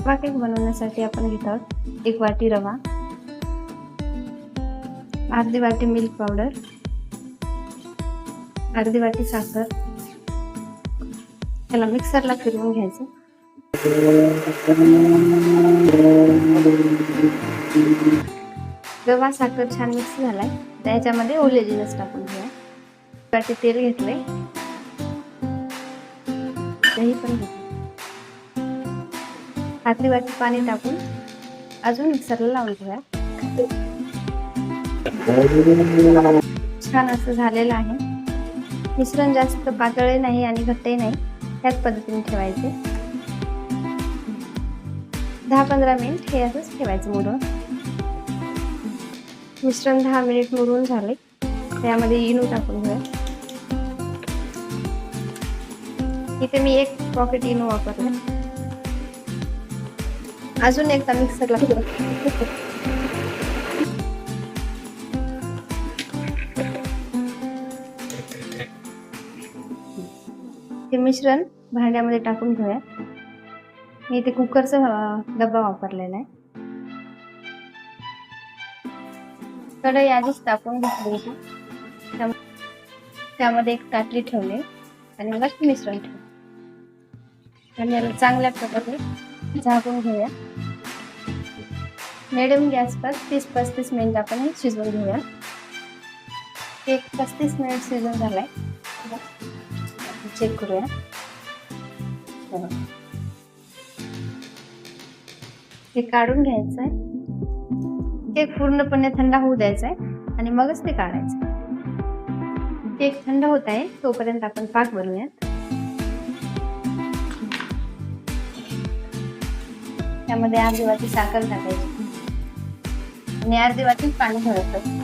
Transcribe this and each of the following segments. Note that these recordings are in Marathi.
रवा केक बनवण्यासाठी आपण घेत आहोत एक वाटी रवा अर्धी वाटी मिल्क पावडर अर्धी वाटी साखर. त्याला मिक्सरला फिरवून घ्यायचं. रवा साखर छान मिक्स झालाय. त्याच्यामध्ये ओले जिनस टाकून घ्या वाटी तेल घेतलंय. दही पण घेतलं अर्धी वाटी पाणी टाकून अजून मिक्सरला लावून घ्या छान असं झालेलं आहे. मिश्रण जास्त पातळही नाही आणि घट्टही नाही त्याच पद्धतीने ठेवायचे. दहा पंधरा मिनिट हे असंच ठेवायचं मुरून मिश्रण दहा मिनिट मुरून झाले. त्यामध्ये इनो टाकून घ्या इथे मी एक पॉकेट इनो वापरला. अजून एकदा मिक्सरला हे मिश्रण भांड्यामध्ये टाकून घेऊया. मी इथे कुकरचा डब्बा वापरलेला आहे. कढई आधीच टाकून घेतली होती त्यामध्ये एक ताटली ठेवली आणि मग मिश्रण ठेवले आणि याला चांगल्या प्रकारे झाकून घेऊया. मिडियम गॅसवर तीस पस्तीस मिनिट आपण शिजवून घेऊया. एक पस्तीस मिनिट शिजून झालाय. चेक करूया. हे काढून घ्यायचं आहे केक पूर्णपणे थंड होऊ द्यायचा आहे आणि मगच ते काढायचं केक थंड होत आहे तोपर्यंत आपण पाक बनवूयात. त्यामध्ये अर्धी साखर टाकायची. आणि अर्धी वाटी पाणी ठेवायचं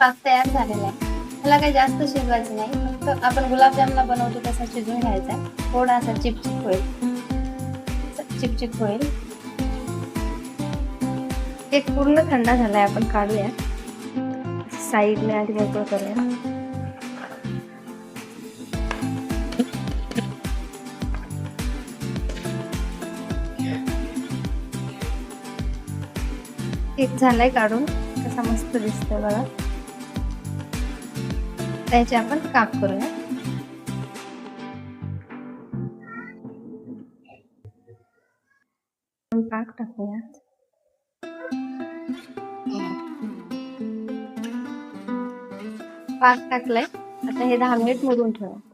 पाक तयार झालेला आहे. त्याला काही जास्त शिजवायचं नाही. फक्त आपण गुलाबजामला बनवतो तसा शिजवून घ्यायचा. आहे थोडासा चिपचिप होईल. चिपचिप होईल. एक पूर्ण थंड झालाय आपण काढूया. साईडने आधी मोकळं करूया. केक झालाय काढून. कसा मस्त दिसतोय बघा. त्याचे आपण काप करूया. पाक टाकूया. पाक टाकलाय. आता हे दहा मिनिट मधून ठेवा.